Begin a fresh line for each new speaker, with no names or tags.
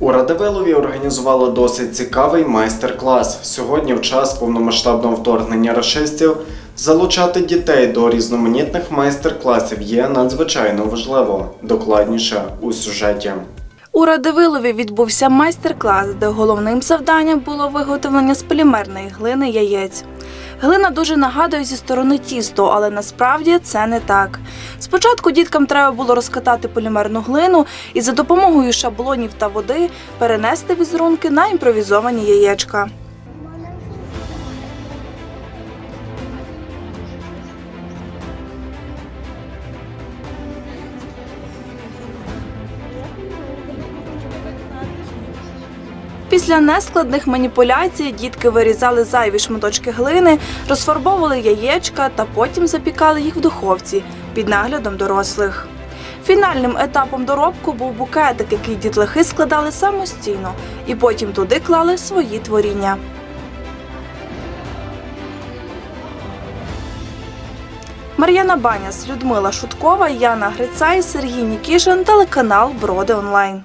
У Радивилові організували досить цікавий майстер-клас. Сьогодні, в час повномасштабного вторгнення рашистів, залучати дітей до різноманітних майстер-класів є надзвичайно важливо. Докладніше у сюжеті.
У Радивилові відбувся майстер-клас, де головним завданням було виготовлення з полімерної глини яєць. Глина дуже нагадує зі сторони тісто, але насправді це не так. Спочатку діткам треба було розкатати полімерну глину і за допомогою шаблонів та води перенести візерунки на імпровізовані яєчка. Після нескладних маніпуляцій дітки вирізали зайві шматочки глини, розфарбовували яєчка та потім запікали їх в духовці під наглядом дорослих. Фінальним етапом доробку був букетик, який дітлахи складали самостійно, і потім туди клали свої творіння. Мар'яна Баняс, Людмила Шуткова, Яна Грицай, Сергій Нікішин, телеканал Броди Онлайн.